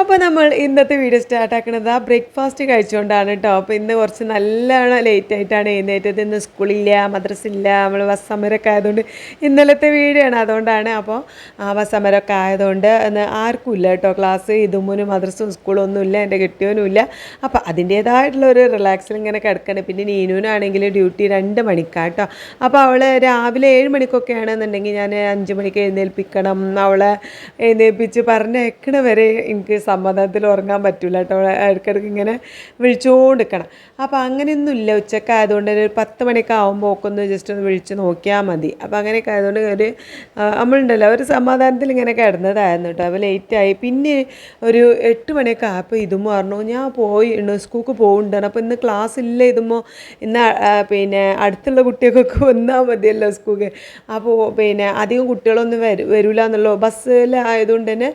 അപ്പോൾ നമ്മൾ ഇന്നത്തെ വീഡിയോ സ്റ്റാർട്ട് ആക്കുന്നത് ആ ബ്രേക്ക്ഫാസ്റ്റ് കഴിച്ചുകൊണ്ടാണ് കേട്ടോ അപ്പോൾ ഇന്ന് കുറച്ച് നല്ലോണം ലേറ്റ് ആയിട്ടാണ് എഴുന്നേറ്റത്. ഇന്ന് സ്കൂളില്ല മദ്രസ ഇല്ല നമ്മൾ ബസ് സമരമൊക്കെ ആയതുകൊണ്ട് ഇന്നലത്തെ വീഡിയോ ആണ്. അതുകൊണ്ടാണ് അപ്പോൾ ബസ് സമരമൊക്കെ ആയതുകൊണ്ട് ആർക്കും ഇല്ല കേട്ടോ ക്ലാസ് ഇതുമൂന്നും മദ്രസും സ്കൂളും ഒന്നും ഇല്ല എന്റെ കെട്ടിയവനും ഇല്ല. അപ്പോൾ അതിന്റേതായിട്ടുള്ള ഒരു റിലാക്സിൽ ഇങ്ങനെ കിടക്കണം. പിന്നെ നീനുവിനാണെങ്കിൽ ഡ്യൂട്ടി രണ്ട് മണിക്കാണ് കേട്ടോ അപ്പോൾ അവൾ രാവിലെ ഏഴ് മണിക്കൊക്കെ ആണെന്നുണ്ടെങ്കിൽ ഞാൻ അഞ്ച് മണിക്ക് എഴുന്നേൽപ്പിക്കണം. അവളെ എഴുന്നേൽപ്പിച്ച് പറഞ്ഞേക്കണ വരെ എനിക്ക് സമാധാനത്തിൽ ഉറങ്ങാൻ പറ്റില്ല കേട്ടോ. ഇടയ്ക്കിടയ്ക്ക് ഇങ്ങനെ വിളിച്ചുകൊണ്ടിരിക്കണം അപ്പോൾ അങ്ങനെയൊന്നും ഇല്ല ഉച്ചയ്ക്ക് ആയതുകൊണ്ട് ഒരു പത്ത് മണിയൊക്കെ ആകുമ്പോൾ ഒക്കെ ഒന്ന് ജസ്റ്റ് ഒന്ന് വിളിച്ച് നോക്കിയാൽ മതി. അപ്പോൾ അങ്ങനെയൊക്കെ ആയതുകൊണ്ട് ഒരു നമ്മളുണ്ടല്ലോ. ഒരു സമാധാനത്തിൽ ഇങ്ങനെ കിടന്നതായിരുന്നു കേട്ടോ. അപ്പോൾ ലേറ്റായി പിന്നെ ഒരു എട്ട് മണിയൊക്കെ ആയപ്പോൾ ഇതും പറഞ്ഞു ഞാൻ പോയി സ്കൂൾക്ക് പോകുന്നുണ്ടാണ് അപ്പോൾ ഇന്ന് ക്ലാസ് ഇല്ല ഇതുമ്പോൾ ഇന്ന് പിന്നെ അടുത്തുള്ള കുട്ടികൾക്കൊക്കെ വന്നാൽ മതിയല്ലോ സ്കൂൾക്ക്. അപ്പോൾ പിന്നെ അധികം കുട്ടികളൊന്നും വരൂ വരില്ല എന്നുള്ളൂ. ബസ്സിലായതുകൊണ്ട് തന്നെ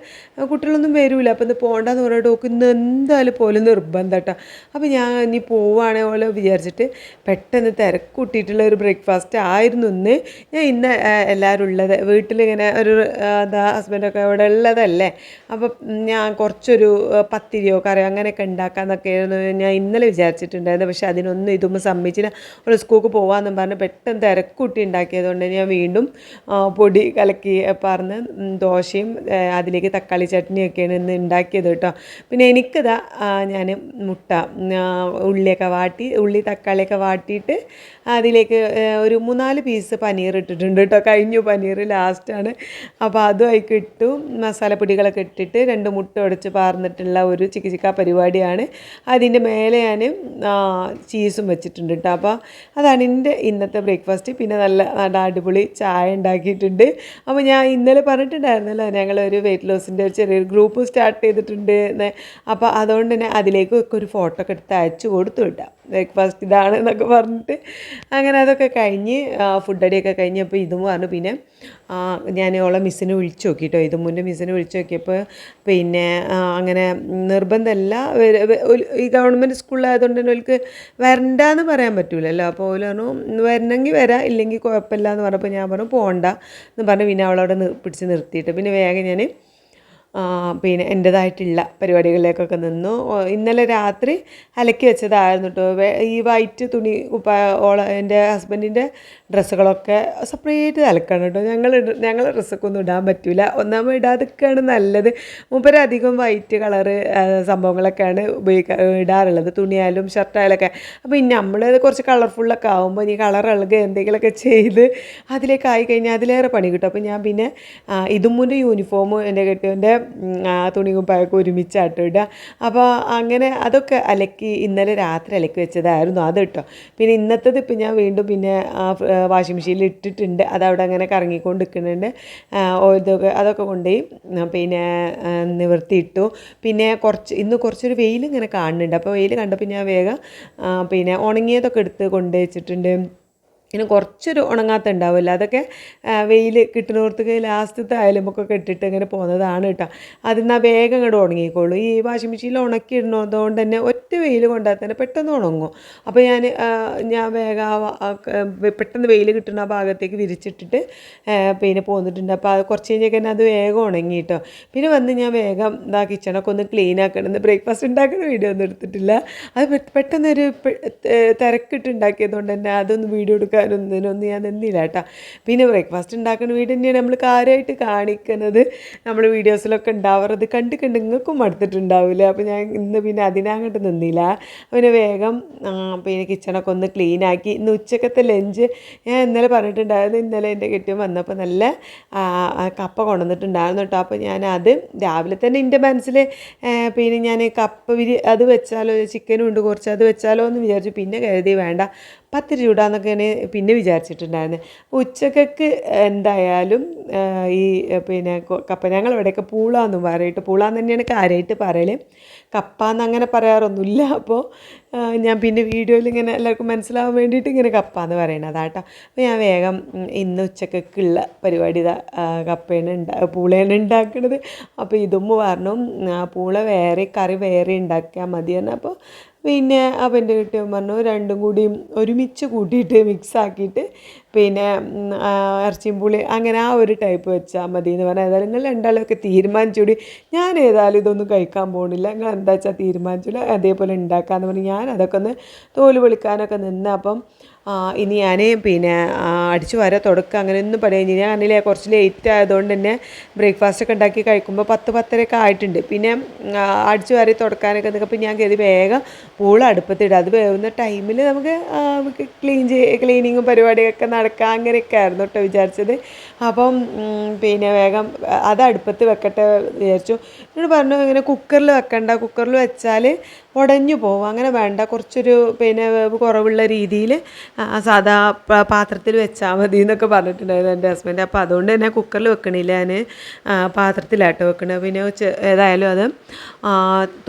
കുട്ടികളൊന്നും വരില്ല അപ്പോൾ ഇന്ന് പോകണ്ടെന്ന് പറഞ്ഞിട്ട് ഓക്ക് ഇന്ന് എന്തായാലും പോലും നിർബന്ധം കേട്ടോ അപ്പോൾ ഞാൻ ഇനി പോവുകയാണെ പോലെ വിചാരിച്ചിട്ട് പെട്ടെന്ന് തിരക്കൂട്ടിയിട്ടുള്ള ഒരു ബ്രേക്ക്ഫാസ്റ്റ് ആയിരുന്നു ഇന്ന്. ഞാൻ ഇന്ന് എല്ലാവരും ഉള്ളത്. വീട്ടിലിങ്ങനെ ഒരു എന്താ ഹസ്ബൻഡൊക്കെ ഇവിടെ ഉള്ളതല്ലേ? അപ്പോൾ ഞാൻ കുറച്ചൊരു പത്തിരിയോ കറിയോ അങ്ങനെയൊക്കെ ഉണ്ടാക്കാമെന്നൊക്കെയായിരുന്നു ഞാൻ ഇന്നലെ വിചാരിച്ചിട്ടുണ്ടായിരുന്നു പക്ഷേ അതിനൊന്നും ഇതൊന്നും സമ്മതിച്ചില്ല. ഒരു സ്കൂൾക്ക് പോകാമെന്നും പറഞ്ഞ് പെട്ടെന്ന് തിരക്കൂട്ടി ഉണ്ടാക്കിയതുകൊണ്ട് ഞാൻ വീണ്ടും പൊടി കലക്കി പറഞ്ഞ് ദോശയും അതിലേക്ക് തക്കാളി ചട്നിയൊക്കെയാണ് ഇന്ന് ഉണ്ടാക്കിയത് കേട്ടോ. പിന്നെ എനിക്കിതാ ഞാൻ മുട്ട ഉള്ളിയൊക്കെ വാട്ടി ഉള്ളി തക്കാളിയൊക്കെ വാട്ടിയിട്ട് അതിലേക്ക് ഒരു മൂന്നാൽ പീസ് പനീർ ഇട്ടിട്ടുണ്ട് കേട്ടോ. കഴിഞ്ഞു പനീർ ലാസ്റ്റാണ്. അപ്പോൾ അതുമായിക്ക് ഇട്ടു മസാലപ്പൊടികളൊക്കെ ഇട്ടിട്ട് രണ്ട് മുട്ട ഉടച്ച് പാർന്നിട്ടുള്ള ഒരു ചിക്കി ചിക്ക പരിപാടിയാണ്. അതിന്റെ മേലെ ഞാൻ ചീസും വെച്ചിട്ടുണ്ട് കേട്ടോ. അപ്പോൾ അതാണ് എന്റെ ഇന്നത്തെ ബ്രേക്ക്ഫാസ്റ്റ്. പിന്നെ നല്ല നല്ല അടിപൊളി ചായ ഉണ്ടാക്കിയിട്ടുണ്ട്. അപ്പോൾ ഞാൻ ഇന്നലെ പറഞ്ഞിട്ടുണ്ടായിരുന്നല്ലോ ഞങ്ങളൊരു വെയിറ്റ് ലോസിന്റെ ഒരു ചെറിയൊരു ഗ്രൂപ്പ് സ്റ്റാർട്ട് ചെയ്തിട്ടുണ്ട് എന്ന് അപ്പോൾ അതുകൊണ്ട് തന്നെ അതിലേക്ക് ഒക്കെ ഒരു ഫോട്ടോ ഒക്കെ എടുത്ത് അയച്ചു കൊടുത്തു വിട്ടാം ബ്രേക്ക്ഫാസ്റ്റ് ഇതാണ് എന്നൊക്കെ പറഞ്ഞിട്ട് അങ്ങനെ അതൊക്കെ കഴിഞ്ഞ് ഫുഡ് അടിയൊക്കെ കഴിഞ്ഞ് അപ്പോൾ ഇതും പറഞ്ഞു. പിന്നെ ഞാൻ ഓളെ മിസ്സിനെ വിളിച്ചു നോക്കി കേട്ടോ ഇതും മുന്നേ മിസ്സിനെ വിളിച്ചു നോക്കിയപ്പോൾ പിന്നെ അങ്ങനെ നിർബന്ധമല്ല ഈ ഗവൺമെന്റ് സ്കൂളിലായതുകൊണ്ട് തന്നെ അവർക്ക് വരണ്ടെന്ന് പറയാൻ പറ്റൂലല്ലോ. അപ്പോൾ ഓൽ പറഞ്ഞു വരണമെങ്കിൽ വരാം ഇല്ലെങ്കിൽ കുഴപ്പമില്ല എന്ന് പറഞ്ഞപ്പോൾ ഞാൻ പറഞ്ഞു പോകണ്ട എന്ന് പറഞ്ഞു പിന്നെ അവളവിടെ പിടിച്ച് നിർത്തിയിട്ട്. പിന്നെ വേഗം ഞാൻ പിന്നെ എന്റേതായിട്ടുള്ള പരിപാടികളിലേക്കൊക്കെ നിന്നു. ഇന്നലെ രാത്രി അലക്കി വെച്ചതായിരുന്നു കേട്ടോ ഈ വൈറ്റ് തുണി ഓള എന്റെ ഹസ്ബൻഡിന്റെ ഡ്രസ്സുകളൊക്കെ സെപ്പറേറ്റ് അലക്കണം കേട്ടോ ഞങ്ങൾ ഞങ്ങളെ ഡ്രസ്സൊക്കെ ഒന്നും ഇടാൻ പറ്റില്ല ഒന്നാമത് ഇടാതൊക്കെയാണ് നല്ലത്. മുമ്പരധികം വൈറ്റ് കളറ് സംഭവങ്ങളൊക്കെയാണ് ഉപയോഗിക്കാ ഇടാറുള്ളത്. തുണിയായാലും ഷർട്ടായാലൊക്കെ. അപ്പോൾ ഇനി നമ്മൾ കുറച്ച് കളർഫുള്ളൊക്കെ ആകുമ്പോൾ ഇനി കളർ ഇളകുക എന്തെങ്കിലുമൊക്കെ ചെയ്ത് അതിലേക്ക് ആയി കഴിഞ്ഞാൽ അതിലേറെ പണി കിട്ടും. അപ്പോൾ ഞാൻ പിന്നെ ഇതും ഇതുമുന്റെ യൂണിഫോമും എന്റെ കെട്ടിയവന്റെ തുണി കുപ്പായൊക്കെ ഒരുമിച്ചാട്ടോ ഇടുക അപ്പോൾ അങ്ങനെ അതൊക്കെ അലക്കി ഇന്നലെ രാത്രി അലക്കി വെച്ചതായിരുന്നു അത് കേട്ടോ. പിന്നെ ഇന്നത്തേത് ഇപ്പം ഞാൻ വീണ്ടും പിന്നെ വാഷിംഗ് മെഷീനിൽ ഇട്ടിട്ടുണ്ട്. അതവിടെ അങ്ങനെ കറങ്ങിക്കൊണ്ട് നിൽക്കുന്നുണ്ട്. ഇതൊക്കെ അതൊക്കെ കൊണ്ടുപോയി പിന്നെ നിവർത്തിയിട്ടു. പിന്നെ കുറച്ച് ഇന്ന് കുറച്ചൊരു വെയിൽ ഇങ്ങനെ കാണുന്നുണ്ട്. അപ്പോൾ വെയിൽ കണ്ടപ്പോൾ ഞാൻ വേഗം പിന്നെ ഉണങ്ങിയതൊക്കെ എടുത്ത് കൊണ്ടുപോയി പിന്നെ കുറച്ചൊരു ഉണങ്ങാത്ത ഉണ്ടാവില്ല അതൊക്കെ വെയിൽ കിട്ടുന്നിടത്തേക്ക് ലാസ്റ്റത്തെ അയലുമൊക്കെ ഇട്ടിട്ട് ഇങ്ങനെ പോകുന്നതാണ് കേട്ടോ. അതിന്നാ വേഗം ഇങ്ങോട്ട് ഉണങ്ങിക്കോളൂ. ഈ വാഷിംഗ് മെഷീനിൽ ഉണക്കി ഇടുന്നതുകൊണ്ട് തന്നെ ഒറ്റ വെയിൽ കൊണ്ടാൽ തന്നെ പെട്ടെന്ന് ഉണങ്ങും. അപ്പോൾ ഞാൻ ഞാൻ വേഗം പെട്ടെന്ന് വെയിൽ കിട്ടുന്ന ആ ഭാഗത്തേക്ക് വിരിച്ചിട്ടിട്ട് പിന്നെ പോന്നിട്ടുണ്ട്. അപ്പോൾ അത് കുറച്ച് കഴിഞ്ഞൊക്കെ തന്നെ അത് വേഗം ഉണങ്ങി പിന്നെ വന്ന് ഞാൻ വേഗം ഇതാ കിച്ചണൊക്കെ ഒന്ന് ക്ലീൻ ആക്കണം. ബ്രേക്ക്ഫാസ്റ്റ് ഉണ്ടാക്കുന്ന വീഡിയോ ഒന്നും എടുത്തിട്ടില്ല. അത് പെട്ടെന്നൊരു തിരക്കിട്ട് ഉണ്ടാക്കിയതുകൊണ്ട് തന്നെ അതൊന്ന് വീഡിയോ എടുക്കാനൊന്നും ഇതിനൊന്നും ഞാൻ നിന്നില്ല കേട്ടോ. പിന്നെ ബ്രേക്ക്ഫാസ്റ്റ് ഉണ്ടാക്കുന്ന വീട് തന്നെയാണ് നമ്മൾ കാര്യമായിട്ട് കാണിക്കുന്നത്. നമ്മൾ വീഡിയോസിലൊക്കെ ഉണ്ടാവാറത് കണ്ട് കണ്ട് നിങ്ങൾക്കും മടുത്തിട്ടുണ്ടാവില്ല അപ്പോൾ ഞാൻ ഇന്ന് പിന്നെ അതിനങ്ങോട്ട് നിന്നില്ല. പിന്നെ വേഗം പിന്നെ കിച്ചണൊക്കെ ഒന്ന് ക്ലീനാക്കി ഇന്ന് ഉച്ചക്കത്തെ ലഞ്ച് ഞാൻ ഇന്നലെ പറഞ്ഞിട്ടുണ്ടായിരുന്നു. ഇന്നലെ എന്റെ കെട്ടിയും വന്നപ്പോൾ നല്ല കപ്പ കൊണ്ടുവന്നിട്ടുണ്ടായിരുന്നു കേട്ടോ. അപ്പോൾ അത് രാവിലെ തന്നെ എന്റെ മനസ്സിൽ പിന്നെ ഞാൻ കപ്പ വിരി അത് വെച്ചാലോ ചിക്കനും ഉണ്ട് കുറച്ച് അത് വെച്ചാലോ എന്ന് വിചാരിച്ചു. പിന്നെ കരുതി വേണ്ട. പത്തിരി ചൂടാന്നൊക്കെയാണ് പിന്നെ വിചാരിച്ചിട്ടുണ്ടായിരുന്നത് ഉച്ചക്കൊക്കെ എന്തായാലും ഈ പിന്നെ കപ്പ ഞങ്ങൾ ഇവിടെയൊക്കെ പൂളാന്നും പറയിട്ട് പൂളാന്ന് തന്നെയാണ് കാര്യമായിട്ട് പറയൽ കപ്പ എന്ന് അങ്ങനെ പറയാറൊന്നുമില്ല. അപ്പോൾ ഞാൻ പിന്നെ വീഡിയോയിൽ ഇങ്ങനെ എല്ലാവർക്കും മനസ്സിലാവാൻ വേണ്ടിയിട്ട് ഇങ്ങനെ കപ്പ എന്ന് പറയണത് അപ്പോൾ ഞാൻ വേഗം ഇന്ന് ഉച്ചക്കൊക്കെയുള്ള പരിപാടി ഇതാ കപ്പയാണ് ഉണ്ടാ പൂളയാണ് ഉണ്ടാക്കുന്നത് അപ്പോൾ ഇതും പറഞ്ഞു പൂള വേറെ കറി വേറെ ഉണ്ടാക്കിയാൽ മതി അപ്പോൾ പിന്നെ അപ്പം എന്റെ കിട്ടിയവൻ പറഞ്ഞു രണ്ടും കൂടിയും ഒരുമിച്ച് കൂട്ടിയിട്ട് മിക്സ് ആക്കിയിട്ട് പിന്നെ ഇറച്ചിയും പുളി അങ്ങനെ ആ ഒരു ടൈപ്പ് വെച്ചാൽ മതി എന്ന് പറഞ്ഞാൽ ഏതായാലും നിങ്ങൾ രണ്ടാളൊക്കെ തീരുമാനിച്ചുകൂടി ഞാൻ ഏതായാലും ഇതൊന്നും കഴിക്കാൻ പോകുന്നില്ല നിങ്ങൾ എന്താ വെച്ചാൽ തീരുമാനിച്ചില്ല അതേപോലെ ഉണ്ടാക്കാമെന്ന് പറഞ്ഞ് ഞാൻ അതൊക്കെ ഒന്ന് തോൽ പൊളിക്കാനൊക്കെ നിന്ന് അപ്പം ആ, ഇനി ഞാൻ പിന്നെ അടിച്ചു വര തുടക്കുക അങ്ങനെ ഒന്നും പണിയില്ല ഞാൻ പറഞ്ഞില്ലേ കുറച്ച് ലേറ്റ് ആയതുകൊണ്ട് തന്നെ ബ്രേക്ക്ഫാസ്റ്റ് ഒക്കെ ഉണ്ടാക്കി കഴിക്കുമ്പോൾ പത്ത് പത്തരയൊക്കെ ആയിട്ടുണ്ട്. പിന്നെ അടിച്ചു വാരി തുടക്കാനൊക്കെ നിൽക്കുമ്പോൾ ഞാൻ കരുതി വേഗം പൂള അടുപ്പത്തിടുക അത് വേവുന്ന ടൈമിൽ നമുക്ക് ക്ലീൻ ചെയ്യ ക്ലീനിങ്ങും പരിപാടിയൊക്കെ നടക്കാം. അങ്ങനെയൊക്കെ ആയിരുന്നു കേട്ടോ വിചാരിച്ചത്. അപ്പം പിന്നെ വേഗം അത് അടുപ്പത്ത് വെക്കട്ടെ വിചാരിച്ചു. എന്നോട് പറഞ്ഞു ഇങ്ങനെ കുക്കറിൽ വെക്കണ്ട കുക്കറിൽ വെച്ചാൽ ഉടഞ്ഞു പോകും. അങ്ങനെ വേണ്ട കുറച്ചൊരു പിന്നെ കുറവുള്ള രീതിയിൽ സാധാ പാത്രത്തിൽ വെച്ചാൽ മതി എന്നൊക്കെ പറഞ്ഞിട്ടുണ്ടായിരുന്നു എന്റെ ഹസ്ബൻഡ്. അപ്പോൾ അതുകൊണ്ട് തന്നെ കുക്കറിൽ വെക്കണില്ല ഞാൻ പാത്രത്തിലാട്ടോ വെക്കണത്. പിന്നെ ഏതായാലും അത്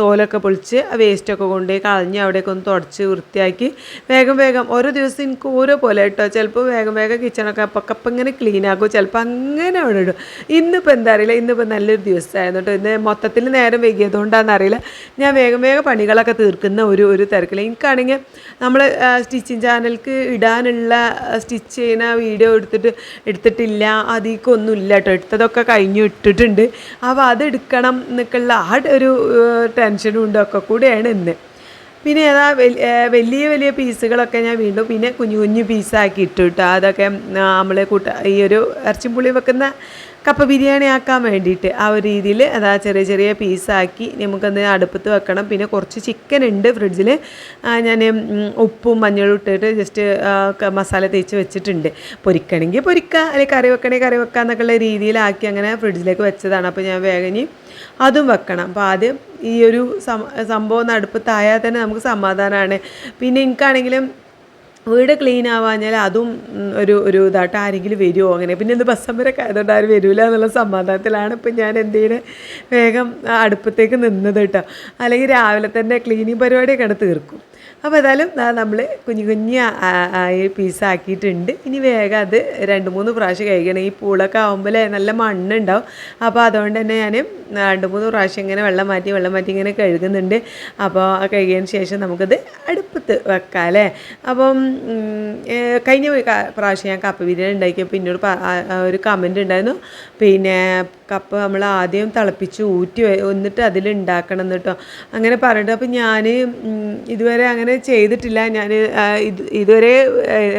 തോലൊക്കെ പൊളിച്ച് വേസ്റ്റൊക്കെ കൊണ്ടുപോയി കളഞ്ഞ് അവിടെയൊക്കെ ഒന്ന് തുടച്ച് വൃത്തിയാക്കി വേഗം വേഗം. ഓരോ ദിവസം എനിക്ക് ഓരോ പോലെ കേട്ടോ ചിലപ്പോൾ വേഗം വേഗം കിച്ചണൊക്കെ അപ്പം ഇങ്ങനെ ക്ലീൻ ആക്കും. ചിലപ്പോൾ അങ്ങനെ അവിടെ ഇടും. ഇന്നിപ്പോൾ എന്താ അറിയില്ല ഇന്നിപ്പോൾ നല്ലൊരു ദിവസമായിരുന്നു കേട്ടോ. ഇന്ന് മൊത്തത്തിൽ നേരം വൈകിയതുകൊണ്ടാണെന്ന് അറിയില്ല. ഞാൻ വേഗം വേഗം പണികളൊക്കെ തീർക്കുന്ന ഒരു ഒരു തിരക്കില്ല എനിക്കാണെങ്കിൽ നമ്മൾ സ്റ്റിച്ചിങ് ചാനൽക്ക് ഇടാനുള്ള സ്റ്റിച്ച് ചെയ്യുന്ന വീഡിയോ എടുത്തിട്ട് എടുത്തിട്ടില്ല. അതിക്കൊന്നും ഇല്ല കേട്ടോ. എടുത്തതൊക്കെ കഴിഞ്ഞു ഇട്ടിട്ടുണ്ട്. അപ്പോൾ അതെടുക്കണം എന്നൊക്കെയുള്ള ആ ഒരു ടെൻഷനും ഉണ്ടൊക്കെ കൂടെയാണ് ഇന്ന്. പിന്നെ ഏതാ വലിയ വലിയ പീസുകളൊക്കെ ഞാൻ വീണ്ടും പിന്നെ കുഞ്ഞു കുഞ്ഞു പീസാക്കി ഇട്ടു കേട്ടോ അതൊക്കെ നമ്മൾ കൂട്ട ഈ ഒരു ഇറച്ചിപ്പുളി വെക്കുന്ന കപ്പ ബിരിയാണി ആക്കാൻ വേണ്ടിയിട്ട് ആ ഒരു രീതിയിൽ അതാ ചെറിയ ചെറിയ പീസാക്കി നമുക്കൊന്ന് അടുപ്പത്ത് വെക്കണം. പിന്നെ കുറച്ച് ചിക്കൻ ഉണ്ട് ഫ്രിഡ്ജിൽ ഞാൻ ഉപ്പും മഞ്ഞളും ഇട്ടിട്ട് ജസ്റ്റ് മസാല തേച്ച് വെച്ചിട്ടുണ്ട്. പൊരിക്കണമെങ്കിൽ പൊരിക്കുക അല്ലെങ്കിൽ കറി വെക്കണമെങ്കിൽ കറി വെക്കുക എന്നൊക്കെയുള്ള രീതിയിലാക്കി അങ്ങനെ ഫ്രിഡ്ജിലേക്ക് വെച്ചതാണ്. അപ്പോൾ ഞാൻ വേഗം അതും വെക്കണം. അപ്പോൾ ആദ്യം ഈ ഒരു സംഭവം നടുപ്പത്തായാൽ തന്നെ നമുക്ക് സമാധാനമാണ് പിന്നെ എനിക്കാണെങ്കിലും വീട് ക്ലീൻ ആവാഞ്ഞാൽ അതും ഒരു ഒരു ഇതായിട്ട് ആരെങ്കിലും വരുമോ അങ്ങനെ? പിന്നെ ഇത് ബസ് സമരമൊക്കെ ആയതുകൊണ്ട് ആരും വരില്ല എന്നുള്ള സമാധാനത്തിലാണ് ഇപ്പം ഞാൻ എന്തെങ്കിലും വേഗം അടുപ്പത്തേക്ക് നിന്നത് കേട്ടോ. അല്ലെങ്കിൽ രാവിലെ തന്നെ ക്ലീനിങ് പരിപാടിയൊക്കെ തീർക്കും. അപ്പോൾ ഏതായാലും നമ്മൾ കുഞ്ഞു കുഞ്ഞു പീസാക്കിയിട്ടുണ്ട് ഇനി വേഗം അത് രണ്ട് മൂന്ന് പ്രാവശ്യം കഴിക്കണം ഈ പൂളൊക്കെ ആകുമ്പോൾ നല്ല മണ്ണുണ്ടാവും. അപ്പോൾ അതുകൊണ്ട് തന്നെ ഞാൻ രണ്ട് മൂന്ന് പ്രാവശ്യം ഇങ്ങനെ വെള്ളം മാറ്റി വെള്ളം മാറ്റി ഇങ്ങനെ കഴുകുന്നുണ്ട്. അപ്പോൾ കഴുകിയതിന് ശേഷം നമുക്കത് അടുപ്പത്ത് വെക്കാം അല്ലേ? അപ്പം കഴിഞ്ഞ പ്രാവശ്യം ഞാൻ കപ്പ ബിരിയാണി ഉണ്ടാക്കിയപ്പോൾ എന്നോട് പ- ആ- ആ ഒരു കമന്റ് ഉണ്ടായിരുന്നു. പിന്നെ കപ്പ നമ്മൾ ആദ്യം തിളപ്പിച്ച് ഊറ്റി എന്നിട്ട് അതിൽ ഉണ്ടാക്കണം കേട്ടോ അങ്ങനെ പറഞ്ഞിട്ട് അപ്പം ഞാൻ ഇതുവരെ അങ്ങനെ ചെയ്തിട്ടില്ല. ഞാൻ ഇത് ഇതുവരെ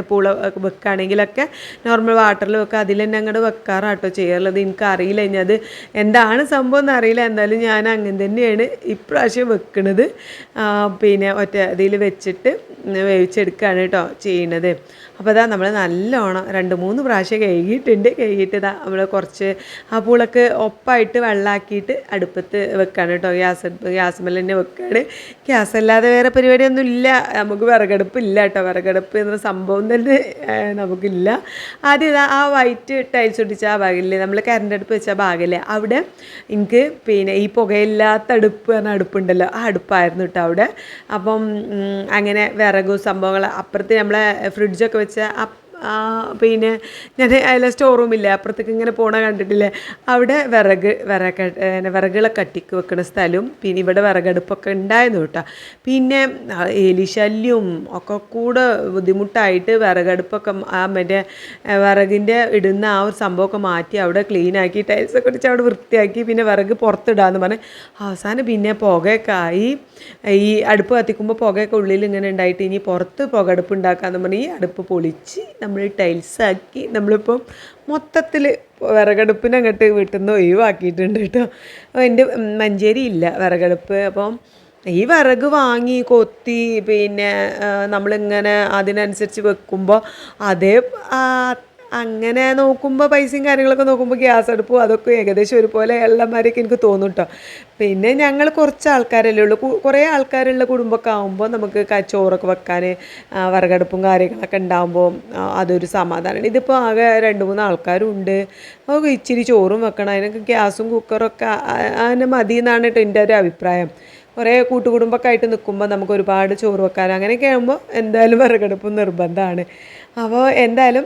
പൂള വെക്കുകയാണെങ്കിലൊക്കെ നോർമൽ വാട്ടറിൽ വെക്കുക അതിൽ തന്നെ അങ്ങോട്ട് വെക്കാറാട്ടോ ചെയ്യാറുള്ളത്. എനിക്കറിയില്ല ഇനി അത് എന്താണ് സംഭവം എന്നറിയില്ല. എന്തായാലും ഞാൻ അങ്ങനെ തന്നെയാണ് ഇപ്രാവശ്യം വെക്കണത്. പിന്നെ ഒറ്റ ഇതിൽ വെച്ചിട്ട് വേവിച്ചെടുക്കുകയാണ് കേട്ടോ ചെയ്യണത്. അപ്പോൾ അതാ നമ്മൾ നല്ലോണം രണ്ട് മൂന്ന് പ്രാവശ്യം കഴുകിയിട്ടുണ്ട്. കഴുകിയിട്ട് നമ്മൾ കുറച്ച് ആ പൂളക്ക് ഒപ്പായിട്ട് വെള്ളമാക്കിയിട്ട് അടുപ്പത്ത് വെക്കാണ് കേട്ടോ. ഗ്യാസ് അടുപ്പ് ഗ്യാസ് മേലെ തന്നെ വെക്കുകയാണ് ഗ്യാസ് അല്ലാതെ വേറെ പരിപാടിയൊന്നും ഇല്ല. നമുക്ക് വിറകടുപ്പ് ഇല്ല കേട്ടോ. വിറകടുപ്പ് എന്ന സംഭവം തന്നെ നമുക്കില്ല. ആദ്യം ആ വൈറ്റ് ടൈൽസ് ഒട്ടിച്ച ആ ഭാഗമില്ലേ നമ്മൾ കറണ്ട് അടുപ്പ് വെച്ച ഭാഗമില്ലേ അവിടെ എനിക്ക് പിന്നെ ഈ പുകയില്ലാത്ത അടുപ്പ് പറഞ്ഞ അടുപ്പുണ്ടല്ലോ. ആ അടുപ്പായിരുന്നു കേട്ടോ അവിടെ. അപ്പം അങ്ങനെ വിറകും സംഭവങ്ങൾ അപ്പുറത്ത് നമ്മളെ ഫ്രിഡ്ജൊക്കെ വെച്ച പിന്നെ ഞാൻ അതിലെ സ്റ്റോർ റൂമില്ലേ അപ്പുറത്തേക്ക് ഇങ്ങനെ പോണ കണ്ടിട്ടില്ലേ? അവിടെ വിറക് വിറക പിന്നെ വിറകുകളെ കട്ടിക്ക് വെക്കുന്ന സ്ഥലവും പിന്നെ ഇവിടെ വിറകടുപ്പൊക്കെ ഉണ്ടായിരുന്നു കേട്ടോ. പിന്നെ എലിശല്യവും ഒക്കെ കൂടെ ബുദ്ധിമുട്ടായിട്ട് വിറകടുപ്പൊക്കെ ആ മറ്റേ വിറകിന്റെ ഇടുന്ന ആ ഒരു സംഭവമൊക്കെ മാറ്റി അവിടെ ക്ലീനാക്കി ടൈൽസൊക്കെ അടിച്ച് അവിടെ വൃത്തിയാക്കി പിന്നെ വിറക് പുറത്തിടാന്ന് പറഞ്ഞ്. അവസാനം പിന്നെ പുകയൊക്കെ ആയി. ഈ അടുപ്പ് കത്തിക്കുമ്പോൾ പുകയൊക്കെ ഉള്ളിൽ ഇങ്ങനെ ഉണ്ടായിട്ട് ഇനി പുറത്ത് പുകടുപ്പ് ഉണ്ടാക്കാന്ന് പറഞ്ഞ് ഈ അടുപ്പ് പൊളിച്ച് നമ്മൾ ടൈൽസാക്കി നമ്മളിപ്പം മൊത്തത്തിൽ വിറകടുപ്പിനെ അങ്ങോട്ട് വീട്ടിൽ നിന്ന് ഒഴിവാക്കിയിട്ടുണ്ട് കേട്ടോ. എന്റെ മഞ്ചേരി ഇല്ല വിറകടുപ്പ്. അപ്പം ഈ വിറക് വാങ്ങി കൊത്തി പിന്നെ നമ്മളിങ്ങനെ അതിനനുസരിച്ച് വെക്കുമ്പോൾ അതേ അങ്ങനെ നോക്കുമ്പോൾ പൈസയും കാര്യങ്ങളൊക്കെ നോക്കുമ്പോൾ ഗ്യാസ് അടുപ്പ് അതൊക്കെ ഏകദേശം ഒരുപോലെ ഉള്ളമാരൊക്കെ എനിക്ക് തോന്നും പിന്നെ ഞങ്ങൾ കുറച്ച് ആൾക്കാരല്ലേ ഉള്ളൂ. കുറേ ആൾക്കാരുള്ള കുടുംബമൊക്കെ ആകുമ്പോൾ നമുക്ക് ചോറൊക്കെ വെക്കാൻ വിറകടുപ്പും കാര്യങ്ങളൊക്കെ ഉണ്ടാകുമ്പോൾ അതൊരു സമാധാനമാണ് ഇതിപ്പോൾ ആകെ രണ്ട് മൂന്ന് ആൾക്കാരും ഉണ്ട് അപ്പോൾ ഇച്ചിരി ചോറും വെക്കണം. അതിനൊക്കെ ഗ്യാസും കുക്കറൊക്കെ അതിന് മതി എന്നാണ് കേട്ടോ എന്റെ ഒരു അഭിപ്രായം. കുറേ കൂട്ടുകുടുംബമൊക്കെ ആയിട്ട് നിൽക്കുമ്പോൾ നമുക്ക് ഒരുപാട് ചോറ് വെക്കാൻ അങ്ങനെയൊക്കെ ആകുമ്പോൾ എന്തായാലും വിറകടുപ്പ് നിർബന്ധമാണ് അപ്പോൾ എന്തായാലും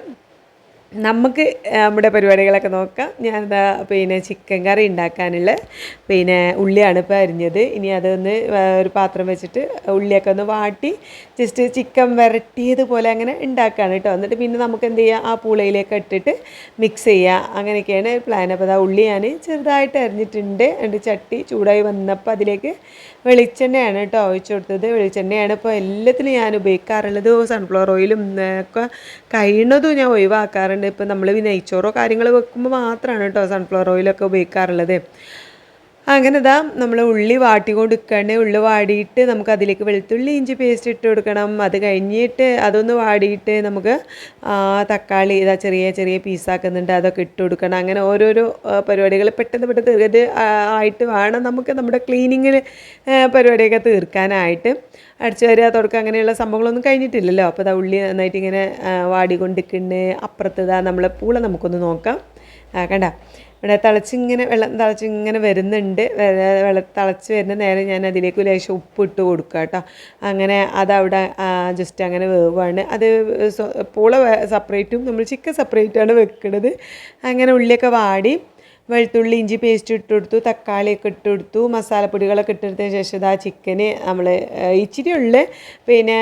നമുക്ക് നമ്മുടെ പരിപാടികളൊക്കെ നോക്കാം. ഞാനിതാ പിന്നെ ചിക്കൻ കറി ഉണ്ടാക്കാനുള്ള പിന്നെ ഉള്ളിയാണ് ഇപ്പോൾ അരിഞ്ഞത്. ഇനി അതൊന്ന് ഒരു പാത്രം വെച്ചിട്ട് ഉള്ളിയൊക്കെ ഒന്ന് വാട്ടി ജസ്റ്റ് ചിക്കൻ വരട്ടിയതുപോലെ അങ്ങനെ ഉണ്ടാക്കുകയാണ് കേട്ടോ. എന്നിട്ട് പിന്നെ നമുക്ക് എന്ത് ചെയ്യാം? ആ പൂളയിലേക്ക് ഇട്ടിട്ട് മിക്സ് ചെയ്യുക അങ്ങനെയൊക്കെയാണ് പ്ലാൻ അപ്പോൾ അതാ ഉള്ളി ഞാൻ ചെറുതായിട്ട് അരിഞ്ഞിട്ടുണ്ട്. എന്റെ ചട്ടി ചൂടായി വന്നപ്പോൾ അതിലേക്ക് വെളിച്ചെണ്ണയാണ് കേട്ടോ ഒഴിച്ചു കൊടുത്തത്. വെളിച്ചെണ്ണയാണ് ഇപ്പോൾ എല്ലാത്തിനും ഞാൻ ഉപയോഗിക്കാറുള്ളത്. സൺഫ്ലവർ ഓയിലും ഒക്കെ കഴിയുന്നതും ഞാൻ ഒഴിവാക്കാറുണ്ട്. ഇപ്പം നമ്മൾ നെയ്ച്ചോറോ കാര്യങ്ങൾ വെക്കുമ്പോൾ മാത്രമാണ് കേട്ടോ സൺഫ്ലവർ ഓയിലൊക്കെ ഉപയോഗിക്കാറുള്ളത്. അങ്ങനെ ഇതാ നമ്മൾ ഉള്ളി വാട്ടി നിൽക്കുകയാണ് ഉള്ളി വാടിയിട്ട് നമുക്ക് അതിലേക്ക് വെളുത്തുള്ളി ഇഞ്ചി പേസ്റ്റ് ഇട്ട് കൊടുക്കണം. അത് കഴിഞ്ഞിട്ട് അതൊന്ന് വാടിയിട്ട് നമുക്ക് തക്കാളി ഇതാ ചെറിയ ചെറിയ പീസാക്കുന്നുണ്ട് അതൊക്കെ ഇട്ട് കൊടുക്കണം. അങ്ങനെ ഓരോരോ പരിപാടികൾ പെട്ടെന്ന് പെട്ടെന്ന് തീർക്കത് ആയിട്ട് വേണം നമുക്ക് നമ്മുടെ ക്ലീനിങ്ങിൽ പരിപാടിയൊക്കെ തീർക്കാനായിട്ട്. അടിച്ചു വരിക തുടക്കം അങ്ങനെയുള്ള സംഭവങ്ങളൊന്നും കഴിഞ്ഞിട്ടില്ലല്ലോ. അപ്പോൾ ഇതാ ഉള്ളി നന്നായിട്ട് ഇങ്ങനെ വാടി വാടിക്കൊണ്ടിരിക്കുന്നത് അപ്പുറത്ത് ഇതാ നമ്മളെ പൂള നമുക്കൊന്ന് നോക്കാം. കണ്ട? ഇവിടെ തിളച്ചിങ്ങനെ വെള്ളം തിളച്ചിങ്ങനെ വരുന്നുണ്ട്. വെള്ളം തിളച്ച് വരുന്ന നേരം ഞാൻ അതിലേക്ക് ലേശം ഉപ്പ് ഇട്ട് കൊടുക്കുക കേട്ടോ. അങ്ങനെ അതവിടെ ജസ്റ്റ് അങ്ങനെ വേവാണ്. അത് പൂള സെപ്പറേറ്റും നമ്മൾ ചിക്കൻ സെപ്പറേറ്റാണ് വെക്കുന്നത് അങ്ങനെ ഉള്ളിയൊക്കെ വാടി വെളുത്തുള്ളി ഇഞ്ചി പേസ്റ്റ് ഇട്ട് കൊടുത്തു തക്കാളിയൊക്കെ ഇട്ട് കൊടുത്തു മസാലപ്പൊടികളൊക്കെ ഇട്ടെടുത്തതിന് ശേഷം ഇതാ ചിക്കന് നമ്മൾ ഇച്ചിരി ഉള്ള പിന്നെ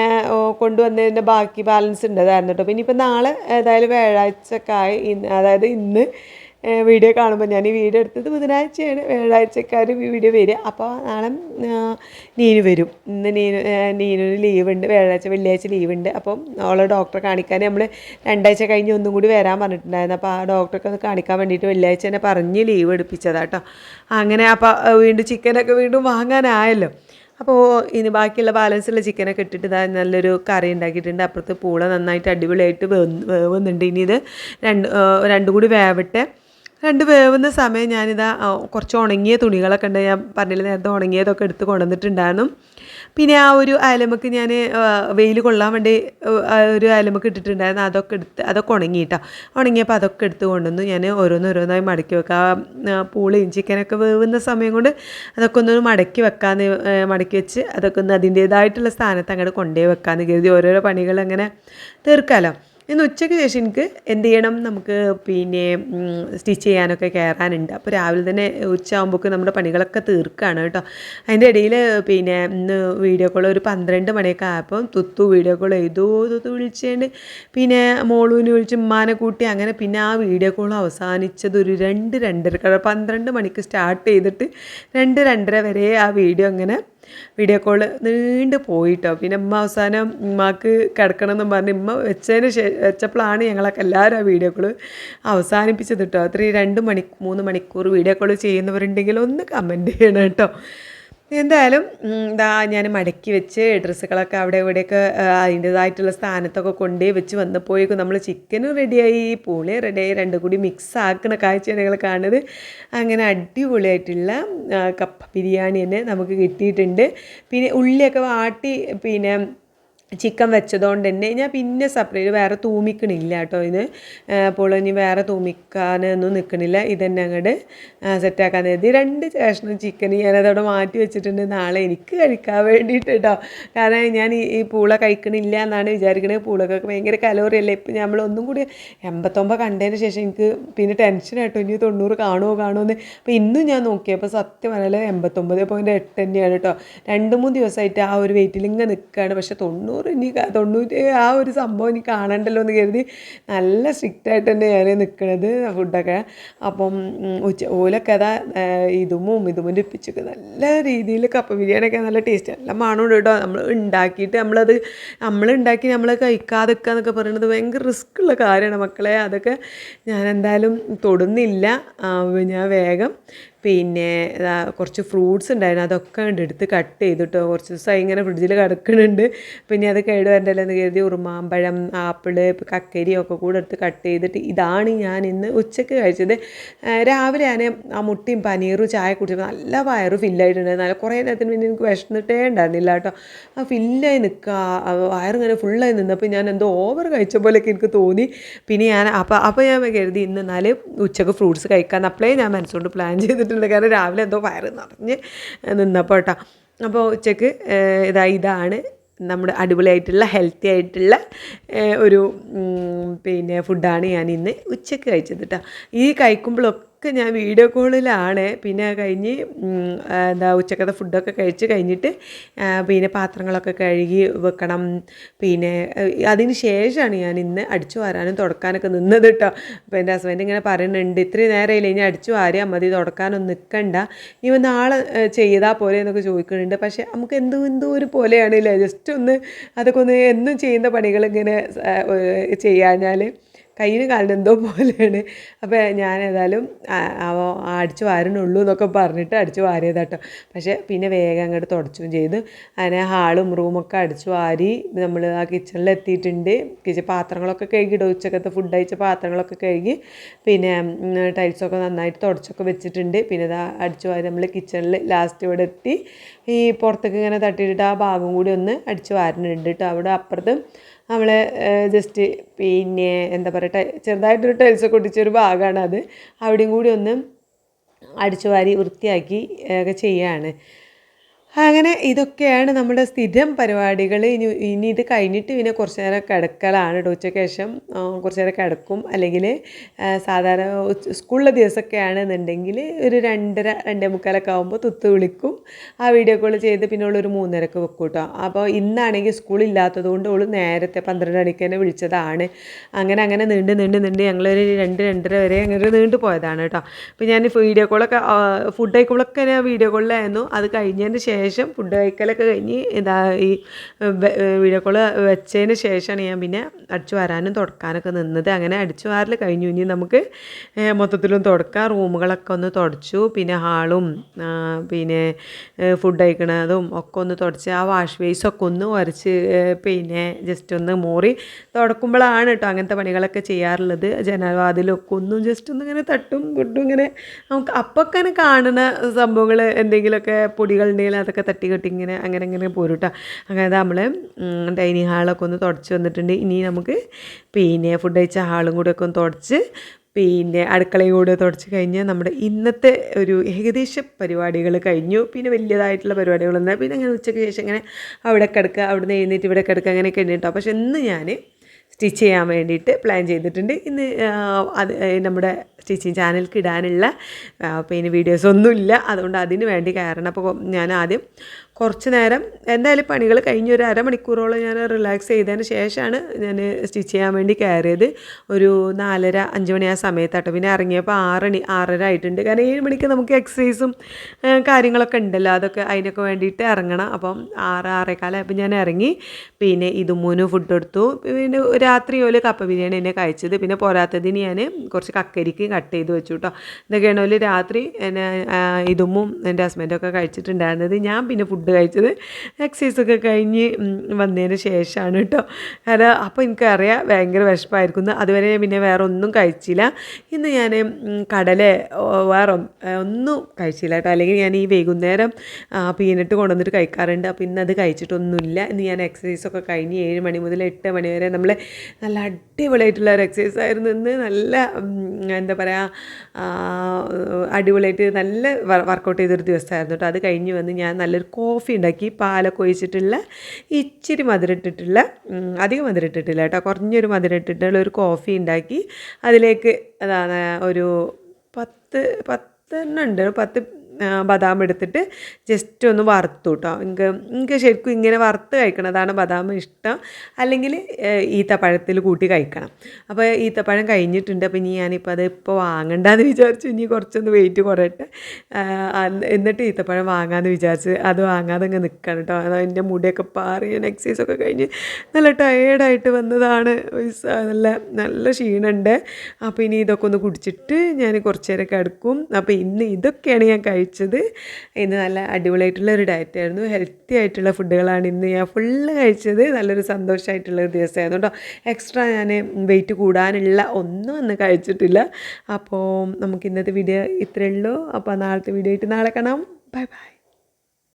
കൊണ്ടുവന്നതിന്റെ ബാക്കി ബാലൻസ് ഉണ്ട് അതായിരുന്നു കേട്ടോ. പിന്നെ ഇപ്പം നാളെ ഏതായാലും വ്യാഴാഴ്ചക്കായി അതായത് ഇന്ന് വീഡിയോ കാണുമ്പോൾ ഞാൻ ഈ വീഡിയോ എടുത്തത് ബുധനാഴ്ചയാണ് വ്യാഴാഴ്ചക്കാരും ഈ വീഡിയോ വരിക. അപ്പോൾ നാളെ നീനു വരും. ഇന്ന് നീനു നീനുവിന് ലീവ് ഉണ്ട് വ്യാഴാഴ്ച വെള്ളിയാഴ്ച ലീവ് ഉണ്ട് അപ്പം അവളെ ഡോക്ടറെ കാണിക്കാൻ നമ്മൾ രണ്ടാഴ്ച കഴിഞ്ഞ് ഒന്നും കൂടി വരാൻ പറഞ്ഞിട്ടുണ്ടായിരുന്നു. അപ്പോൾ ആ ഡോക്ടർക്ക് ഒന്ന് കാണിക്കാൻ വേണ്ടിയിട്ട് വെള്ളിയാഴ്ച തന്നെ പറഞ്ഞ് ലീവ് എടുപ്പിച്ചതാട്ടോ അങ്ങനെ അപ്പോൾ വീണ്ടും ചിക്കനൊക്കെ വീണ്ടും വാങ്ങാനായല്ലോ. അപ്പോൾ ഇനി ബാക്കിയുള്ള ബാലൻസുള്ള ചിക്കനൊക്കെ ഇട്ടിട്ട് ഇതാ നല്ലൊരു കറി ഉണ്ടാക്കിയിട്ടുണ്ട്. അപ്പുറത്ത് പൂള നന്നായിട്ട് അടിപൊളിയായിട്ട് വേവുന്നുണ്ട് ഇനി ഇത് രണ്ട് രണ്ടും കൂടി വേവട്ടെ. രണ്ട് വേവുന്ന സമയം ഞാനിതാ കുറച്ച് ഉണങ്ങിയ തുണികളൊക്കെ ഉണ്ട്. ഞാൻ പറഞ്ഞില്ല നേരത്തെ ഉണങ്ങിയതൊക്കെ എടുത്ത് കൊണ്ടുവന്നിട്ടുണ്ടായിരുന്നു. പിന്നെ ആ ഒരു അയലമക്ക് ഞാൻ വെയിൽ കൊള്ളാൻ വേണ്ടി ഒരു അയലമക്ക് ഇട്ടിട്ടുണ്ടായിരുന്നു. അതൊക്കെ എടുത്ത് അതൊക്കെ ഉണങ്ങിയിട്ടോ. ഉണങ്ങിയപ്പോൾ അതൊക്കെ എടുത്ത് കൊണ്ടുവന്നു. ഞാൻ ഓരോന്നോരോന്നായി മടക്കി വെക്കാം. പൂളിയും ചിക്കനൊക്കെ വേവുന്ന സമയം കൊണ്ട് അതൊക്കെ ഒന്ന് മടക്കി വെക്കാമെന്ന് മടക്കി വെച്ച് അതൊക്കെ ഒന്ന് അതിന്റേതായിട്ടുള്ള സ്ഥാനത്ത് അങ്ങോട്ട് കൊണ്ടുപോയി വെക്കാമെന്ന് കരുതി ഓരോരോ പണികൾ അങ്ങനെ തീർക്കാമല്ലോ ഇന്ന് ഉച്ചയ്ക്ക് ശേഷം എനിക്ക് എന്ത് ചെയ്യണം നമുക്ക് പിന്നെ സ്റ്റിച്ച് ചെയ്യാനൊക്കെ കയറാനുണ്ട്. അപ്പോൾ രാവിലെ തന്നെ ഉച്ചയാകുമ്പോഴേക്ക് നമ്മുടെ പണികളൊക്കെ തീർക്കുകയാണ് കേട്ടോ. അതിന്റെ ഇടയിൽ പിന്നെ ഇന്ന് വീഡിയോ കോൾ ഒരു പന്ത്രണ്ട് മണിയൊക്കെ ആയപ്പോൾ തുത്തു വീഡിയോ കോൾ ചെയ്തു തുത്തു വിളിച്ചുകൊണ്ട് പിന്നെ മോളൂന് വിളിച്ച് ഉമ്മാനെ കൂട്ടി അങ്ങനെ പിന്നെ ആ വീഡിയോ കോൾ അവസാനിച്ചത് ഒരു രണ്ട് രണ്ടര പന്ത്രണ്ട് മണിക്ക് സ്റ്റാർട്ട് ചെയ്തിട്ട് രണ്ട് രണ്ടര വരെ ആ വീഡിയോ അങ്ങനെ വീഡിയോ കോൾ നീണ്ട് പോയിട്ടോ. പിന്നെ ഉമ്മ അവസാനം ഉമ്മാക്ക് കിടക്കണമെന്ന് പറഞ്ഞ് ഉമ്മ വെച്ചതിന് ശേഷം വെച്ചപ്പോഴാണ് ഞങ്ങളൊക്കെ എല്ലാവരും ആ വീഡിയോ കോൾ അവസാനിപ്പിച്ചത് കേട്ടോ അത്രയും രണ്ട് മണി മൂന്ന് മണിക്കൂർ വീഡിയോ കോൾ ചെയ്യുന്നവരുണ്ടെങ്കിൽ ഒന്ന് കമന്റ് ചെയ്യണം കേട്ടോ എന്തായാലും ഇതാ ഞാൻ മടക്കി വെച്ച് ഡ്രസ്സുകളൊക്കെ അവിടെ ഇവിടെയൊക്കെ അതിന്റേതായിട്ടുള്ള സ്ഥാനത്തൊക്കെ കൊണ്ടേ വെച്ച് വന്നപ്പോഴേക്കും നമ്മൾ ചിക്കനും റെഡിയായി പൂളി റെഡിയായി രണ്ടും കൂടി മിക്സ് ആക്കുന്ന കാഴ്ചയാണ് ഞങ്ങൾ കാണുന്നത്. അങ്ങനെ അടിപൊളിയായിട്ടുള്ള കപ്പ ബിരിയാണി തന്നെ നമുക്ക് കിട്ടിയിട്ടുണ്ട്. പിന്നെ ഉള്ളിയൊക്കെ വാട്ടി പിന്നെ ചിക്കൻ വെച്ചതുകൊണ്ട് തന്നെ ഞാൻ പിന്നെ സെപ്പറേറ്റ് വേറെ തൂമിക്കണില്ല കേട്ടോ ഇത്. അപ്പോൾ ഇനി വേറെ തൂമിക്കാനൊന്നും നിൽക്കണില്ല ഇതന്നെ അങ്ങോട്ട് സെറ്റാക്കാൻ കരുതി. രണ്ട് ചേഷണം ചിക്കൻ ഞാനതവിടെ മാറ്റി വെച്ചിട്ടുണ്ട്. നാളെ എനിക്ക് കഴിക്കാൻ വേണ്ടിയിട്ട് കേട്ടോ കാരണം ഞാൻ ഈ പൂള കഴിക്കണില്ല എന്നാണ് വിചാരിക്കുന്നത് പൂളക്കൊക്കെ ഭയങ്കര കലോറി അല്ലേ? ഇപ്പം നമ്മളൊന്നും കൂടി എൺപത്തൊമ്പത് കണ്ടതിന് ശേഷം എനിക്ക് പിന്നെ ടെൻഷൻ ആയിട്ടോ ഇനി തൊണ്ണൂറ് കാണുമോ കാണുമോ എന്ന്. അപ്പോൾ ഇന്നും ഞാൻ നോക്കിയപ്പോൾ സത്യം പറഞ്ഞാൽ എൺപത്തൊമ്പത് പോയിന്റ് എട്ട് തന്നെയാണ് കേട്ടോ രണ്ട് മൂന്ന് ദിവസമായിട്ട് ആ ഒരു വെയിറ്റിൽ ഇങ്ങനെ നിൽക്കുകയാണ് പക്ഷേ തൊണ്ണൂറ് തൊണ്ണൂറ് ഇനി തൊണ്ണൂറ്റി ആ ഒരു സംഭവം ഇനി കാണണ്ടല്ലോ എന്ന് കരുതി നല്ല സ്ട്രിക്റ്റായിട്ട് തന്നെ ഞാൻ നിൽക്കണത് ഫുഡൊക്കെ. അപ്പം ഉച്ച ഓലൊക്കെ അതാ ഇതുമും ഇതുമും ഇപ്പിച്ചൊക്കെ നല്ല രീതിയിൽ കപ്പ ബിരിയാണിയൊക്കെ നല്ല ടേസ്റ്റ് നല്ല മണമുണ്ട് കേട്ടോ. നമ്മൾ ഉണ്ടാക്കിയിട്ട് നമ്മളത് നമ്മൾ ഉണ്ടാക്കി നമ്മൾ കഴിക്കാതെ എന്നൊക്കെ പറയുന്നത് ഭയങ്കര റിസ്ക് ഉള്ള കാര്യമാണ് മക്കളെ. അതൊക്കെ ഞാൻ എന്തായാലും തൊടുന്നില്ല ഞാൻ വേഗം പിന്നെ കുറച്ച് ഫ്രൂട്ട്സ് ഉണ്ടായിരുന്നു. അതൊക്കെ ഉണ്ട് എടുത്ത് കട്ട് ചെയ്തിട്ടോ. കുറച്ച് ദിവസമായി ഇങ്ങനെ ഫ്രിഡ്ജിൽ കിടക്കുന്നുണ്ട് പിന്നെ അത് കേട് വരണ്ടല്ലോ എന്ന് കരുതി ഉറുമാമ്പഴം ആപ്പിൾ കക്കരി ഒക്കെ കൂടെ എടുത്ത് കട്ട് ചെയ്തിട്ട് ഇതാണ് ഞാൻ ഇന്ന് ഉച്ചയ്ക്ക് കഴിച്ചത്. രാവിലെ ഞാൻ ആ മുട്ടിയും പനീറും ചായ കുടിച്ചപ്പോൾ നല്ല വയറ് ഫില്ലായിട്ടുണ്ടായിരുന്നു നല്ല കുറേ നേരത്തിന് പിന്നെ എനിക്ക് വിഷമിട്ടേ ഉണ്ടായിരുന്നില്ല കേട്ടോ. ആ ഫില്ലായി നിൽക്കുക വയറിങ്ങനെ ഫുള്ളായി നിന്നപ്പോൾ ഞാൻ എന്തോ ഓവർ കഴിച്ച പോലെയൊക്കെ എനിക്ക് തോന്നി. പിന്നെ ഞാൻ അപ്പോൾ അപ്പോൾ ഞാൻ കരുതി ഇന്ന് എന്നാൽ ഉച്ചയ്ക്ക് ഫ്രൂട്ട്സ് കഴിക്കാൻ അപ്പോഴേ ഞാൻ മനസ്സുകൊണ്ട് പ്ലാൻ ചെയ്തിട്ട് ചെയ്തിട്ടുണ്ട് കാരണം രാവിലെ എന്തോ വയറ് നിറഞ്ഞ് നിന്നപ്പോൾ കേട്ടോ. അപ്പോൾ ഉച്ചയ്ക്ക് ഇതാ ഇതാണ് നമ്മുടെ അടിപൊളിയായിട്ടുള്ള ഹെൽത്തി ആയിട്ടുള്ള ഒരു പിന്നെ ഫുഡാണ് ഞാൻ ഇന്ന് ഉച്ചയ്ക്ക് കഴിച്ചത് കേട്ടോ. ഈ കഴിക്കുമ്പോഴൊക്കെ ഞാൻ വീഡിയോ കോളിലാണ് പിന്നെ കഴിഞ്ഞ് എന്താ ഉച്ചക്കത്തെ ഫുഡൊക്കെ കഴിച്ച് കഴിഞ്ഞിട്ട് പിന്നെ പാത്രങ്ങളൊക്കെ കഴുകി വെക്കണം. പിന്നെ അതിന് ശേഷമാണ് ഞാൻ ഇന്ന് അടിച്ചു വാരാനും തുടക്കാനൊക്കെ നിന്നത് കേട്ടോ അപ്പോൾ എന്റെ ഹസ്ബൻഡ് ഇങ്ങനെ പറയുന്നുണ്ട് ഇത്രയും നേരമില്ല ഇനി അടിച്ചു വാരിയാൽ മതി തുടക്കാനൊന്നും നിൽക്കണ്ട ഇവ നാളെ ചെയ്താൽ പോലെ എന്നൊക്കെ ചോദിക്കുന്നുണ്ട്. പക്ഷേ നമുക്ക് എന്തോ എന്തോ ഒരു പോലെയാണല്ലേ ജസ്റ്റ് ഒന്ന് അതൊക്കെ ഒന്ന് എന്നും ചെയ്യുന്ന പണികൾ ഇങ്ങനെ ചെയ്യാഞ്ഞാൽ കയ്യിന് കാലിന് എന്തോ പോലെയാണ് അപ്പോൾ ഞാൻ ഏതായാലും അടിച്ച് വാരണുള്ളൂ എന്നൊക്കെ പറഞ്ഞിട്ട് അടിച്ച് കേട്ടോ പക്ഷേ പിന്നെ വേഗം അങ്ങോട്ട് തുടച്ചും ചെയ്ത് അങ്ങനെ ഹാളും റൂമൊക്കെ അടിച്ച് വാരി നമ്മൾ ആ കിച്ചണിൽ എത്തിയിട്ടുണ്ട് കിച്ചൺ പാത്രങ്ങളൊക്കെ കഴുകിയിടും ഉച്ചക്കത്തെ ഫുഡ് കഴിച്ച പാത്രങ്ങളൊക്കെ കഴുകി പിന്നെ ടൈൽസൊക്കെ നന്നായിട്ട് തുടച്ചൊക്കെ വെച്ചിട്ടുണ്ട്. പിന്നെ ഇതാ അടിച്ച് വാരി നമ്മൾ കിച്ചണിൽ ലാസ്റ്റ് ഇവിടെ എത്തി. ഈ പുറത്തേക്ക് ഇങ്ങനെ തട്ടിയിട്ടിട്ട് ആ ഭാഗം കൂടി ഒന്ന് അടിച്ച് വാരണുണ്ട് കേട്ടോ. അവിടെ അപ്പുറത്ത് നമ്മൾ ജസ്റ്റ് പിന്നെ എന്താ പറയുക ചെറുതായിട്ടൊരു ടൈൽസൊക്കെ ഒട്ടിച്ചൊരു ഭാഗമാണ് അത് അവിടെയും കൂടി ഒന്ന് അടിച്ചു വാരി വൃത്തിയാക്കി ഒക്കെ ചെയ്യാണ്. അങ്ങനെ ഇതൊക്കെയാണ് നമ്മുടെ സ്ഥിരം പരിപാടികൾ. ഇനി ഇനി ഇത് കഴിഞ്ഞിട്ട് പിന്നെ കുറച്ച് നേരം കിടക്കലാണ് കേട്ടോ ഉച്ചയ്ക്ക് ശേഷം കുറച്ച് നേരം കിടക്കും. അല്ലെങ്കിൽ സാധാരണ സ്കൂളിലെ ദിവസമൊക്കെ ആണെന്നുണ്ടെങ്കിൽ ഒരു രണ്ടര രണ്ടേ മുക്കാലൊക്കെ ആകുമ്പോൾ തുത്ത് വിളിക്കും. ആ വീഡിയോ കോൾ ചെയ്ത് പിന്നെ ഉള്ളൊരു മൂന്നരക്ക് വെക്കും കേട്ടോ. അപ്പോൾ ഇന്നാണെങ്കിൽ സ്കൂളില്ലാത്തത് കൊണ്ട് അവൾ നേരത്തെ പന്ത്രണ്ട് മണിക്ക് തന്നെ വിളിച്ചതാണ്. അങ്ങനെ അങ്ങനെ നീണ്ട് നീണ്ട് നീണ്ട് ഞങ്ങളൊരു രണ്ട് രണ്ടര വരെ അങ്ങനെ നീണ്ടു പോയതാണ് കേട്ടോ. അപ്പോൾ ഞാൻ വീഡിയോ കോളൊക്കെ ഫുഡ് കഴിക്കുമ്പോഴൊക്കെ വീഡിയോ കോളിലായിരുന്നു. അത് കഴിഞ്ഞതിന് ശേഷം ഫുഡ് കഴിക്കലൊക്കെ കഴിഞ്ഞ് ഇതാ ഈ വീഡിയോ കോൾ വെച്ചതിന് ശേഷമാണ് ഞാൻ പിന്നെ അടിച്ചു വരാനും തുടക്കാനൊക്കെ നിന്നത്. അങ്ങനെ അടിച്ചു വാരൽ കഴിഞ്ഞു. ഇനി നമുക്ക് മൊത്തത്തിലും തുടക്കാം. റൂമുകളൊക്കെ ഒന്ന് തുടച്ചു. പിന്നെ ഹാളും പിന്നെ ഫുഡ് കഴിക്കണതും ഒക്കെ ഒന്ന് തുടച്ച് ആ വാഷ് ബേസൊക്കെ ഒന്ന് ഉരച്ച് പിന്നെ ജസ്റ്റ് ഒന്ന് മോറി തുടക്കുമ്പോഴാണ് കേട്ടോ അങ്ങനത്തെ പണികളൊക്കെ ചെയ്യാറുള്ളത്. ജനവാതിലൊക്കെ ഒന്നും ജസ്റ്റ് ഒന്ന് ഇങ്ങനെ തട്ടും കുട്ടും ഇങ്ങനെ നമുക്ക് അപ്പൊക്കെ കാണുന്ന സംഭവങ്ങൾ എന്തെങ്കിലുമൊക്കെ പൊടികളുണ്ടെങ്കിൽ അതൊക്കെ തട്ടി കെട്ടി ഇങ്ങനെ അങ്ങനെ ഇങ്ങനെ പോരും കേട്ടോ അങ്ങനെ നമ്മൾ ഡൈനിങ് ഹാളൊക്കെ ഒന്ന് തുടച്ച് വന്നിട്ടുണ്ട്. ഇനി നമുക്ക് പിന്നെ ഫുഡ് കഴിച്ച ഹാളും കൂടെ ഒക്കെ ഒന്ന് തുടച്ച് പിന്നെ അടുക്കളയും കൂടെ തുടച്ച് കഴിഞ്ഞാൽ നമ്മുടെ ഇന്നത്തെ ഒരു ഏകദേശ പരിപാടികൾ കഴിഞ്ഞു. പിന്നെ വലിയതായിട്ടുള്ള പരിപാടികളൊന്നും പിന്നെ അങ്ങനെ ഉച്ചയ്ക്ക് ശേഷം ഇങ്ങനെ അവിടെ കിടക്കുക അവിടെ നിന്ന് എഴുന്നേറ്റ് ഇവിടെ കിടക്കുക അങ്ങനെയൊക്കെ ഉണ്ട് കേട്ടോ. പക്ഷെ ഇന്ന് ഞാൻ സ്റ്റിച്ച് ചെയ്യാൻ വേണ്ടിയിട്ട് പ്ലാൻ ചെയ്തിട്ടുണ്ട്. ഇന്ന് അത് നമ്മുടെ സ്റ്റിച്ചിങ് ചാനലിൽ ഇടാനുള്ള പിന്നെ വീഡിയോസ് ഒന്നുമില്ല. അതുകൊണ്ട് അതിന് വേണ്ടി കയറണം. അപ്പോൾ ഞാൻ ആദ്യം കുറച്ച് നേരം എന്തായാലും പണികൾ കഴിഞ്ഞ് ഒരു അരമണിക്കൂറോളം ഞാൻ റിലാക്സ് ചെയ്തതിന് ശേഷമാണ് ഞാൻ സ്റ്റിച്ച് ചെയ്യാൻ വേണ്ടി കയറിയത്. ഒരു നാലര അഞ്ച് മണി ആ സമയത്താട്ടോ. പിന്നെ ഇറങ്ങിയപ്പോൾ ആറണി ആറര ആയിട്ടുണ്ട്. കാരണം ഏഴ് മണിക്ക് നമുക്ക് എക്സസൈസും കാര്യങ്ങളൊക്കെ ഉണ്ടല്ലോ. അതൊക്കെ അതിനൊക്കെ വേണ്ടിയിട്ട് ഇറങ്ങണം. അപ്പം ആറ് ആറേക്കാലായപ്പോൾ ഞാൻ ഇറങ്ങി. പിന്നെ ഇതുമൂന്ന് ഫുഡ് എടുത്തു. പിന്നെ രാത്രി ഒരു കപ്പ ബിരിയാണി എന്നെ കഴിച്ചത്. പിന്നെ പോരാത്തതിന് ഞാൻ കുറച്ച് കക്കരിക്ക് കട്ട് ചെയ്ത് വെച്ചു കേട്ടോ ഇതൊക്കെയാണ് രാത്രി എന്നെ ഇതുമ്മും എന്റെ ഹസ്ബൻഡൊക്കെ കഴിച്ചിട്ടുണ്ടായിരുന്നത്. ഞാൻ പിന്നെ ഫുഡ് കഴിച്ചത്. എക്സസൈസൊക്കെ കഴിഞ്ഞ് വന്നതിന് ശേഷമാണ് കേട്ടോ. കാരണം അപ്പോൾ എനിക്കറിയാം ഭയങ്കര വിശപ്പായിരിക്കും അതുവരെ പിന്നെ വേറെ ഒന്നും കഴിച്ചില്ല. ഇന്ന് ഞാൻ കടല വേറെ ഒന്നും കഴിച്ചില്ല കേട്ടോ. അല്ലെങ്കിൽ ഞാൻ ഈ വൈകുന്നേരം പീനട്ട് കൊണ്ടുവന്നിട്ട് കഴിക്കാറുണ്ട്. അപ്പോൾ ഇന്ന് അത് കഴിച്ചിട്ടൊന്നുമില്ല. ഇന്ന് ഞാൻ എക്സസൈസൊക്കെ കഴിഞ്ഞ് ഏഴ് മണി മുതൽ എട്ട് മണി വരെ നമ്മൾ നല്ല അടിപൊളിയായിട്ടുള്ള ഒരു എക്സസൈസ് ആയിരുന്നു ഇന്ന്. നല്ല എന്താ പറയുക അടിപൊളിയായിട്ട് നല്ല വർക്കൗട്ട് ചെയ്തൊരു ദിവസമായിരുന്നു കേട്ടോ. അത് കഴിഞ്ഞ് വന്ന് ഞാൻ നല്ലൊരു കോഫി ഉണ്ടാക്കി പാലൊക്കെ ഒഴിച്ചിട്ടുള്ള ഇച്ചിരി മധുരം ഇട്ടിട്ടുള്ള അധികം മധുരം ഇട്ടിട്ടില്ല കേട്ടോ. കുറഞ്ഞൊരു മധുരം ഇട്ടിട്ടുള്ള ഒരു കോഫി ഉണ്ടാക്കി അതിലേക്ക് അതാണ് ഒരു പത്ത് പത്ത് പത്തെണ്ണം ഉണ്ട്. പത്ത് ബദാം എടുത്തിട്ട് ജസ്റ്റ് ഒന്ന് വറുത്തു കേട്ടോ എനിക്ക് എനിക്ക് ശരിക്കും ഇങ്ങനെ വറുത്ത് കഴിക്കണതാണ് ബദാം ഇഷ്ടം. അല്ലെങ്കിൽ ഈത്തപ്പഴത്തിൽ കൂട്ടി കഴിക്കണം. അപ്പോൾ ഈത്തപ്പഴം കഴിഞ്ഞിട്ടുണ്ട്. അപ്പോൾ ഇനി ഞാനിപ്പോൾ അത് ഇപ്പോൾ വാങ്ങണ്ടെന്ന് വിചാരിച്ചു. ഇനി കുറച്ചൊന്ന് വെയിറ്റ് കുറയട്ടെ. എന്നിട്ട് ഈത്തപ്പഴം വാങ്ങാമെന്ന് വിചാരിച്ച് അത് വാങ്ങാതെ അങ്ങ് നിൽക്കണം കേട്ടോ അത് എന്റെ മുടിയൊക്കെ പാറി. ഞാൻ എക്സസൈസൊക്കെ കഴിഞ്ഞ് നല്ല ടയേർഡായിട്ട് വന്നതാണ്. നല്ല നല്ല ക്ഷീണമുണ്ട് അപ്പോൾ ഇനി ഇതൊക്കെ ഒന്ന് കുടിച്ചിട്ട് ഞാൻ കുറച്ച് നേരം കിടക്കും അപ്പോൾ ഇന്ന് ഇതൊക്കെയാണ് ഞാൻ കഴിച്ചത്. ഇന്ന് നല്ല അടിപൊളിയായിട്ടുള്ള ഒരു ഡയറ്റ് ആയിരുന്നു. ഹെൽത്തി ആയിട്ടുള്ള ഫുഡുകളാണ് ഇന്ന് ഞാൻ ഫുള്ള് കഴിച്ചത്. നല്ലൊരു സന്തോഷമായിട്ടുള്ള ഒരു ദിവസമായിരുന്നു കേട്ടോ. എക്സ്ട്രാ ഞാൻ വെയിറ്റ് കൂടാനുള്ള ഒന്നും അന്ന് കഴിച്ചിട്ടില്ല. അപ്പോൾ നമുക്ക് ഇന്നത്തെ വീഡിയോ ഇത്രയേ ഉള്ളൂ. അപ്പോൾ നാളത്തെ വീഡിയോ ആയിട്ട് നാളെ കാണാം. Bye bye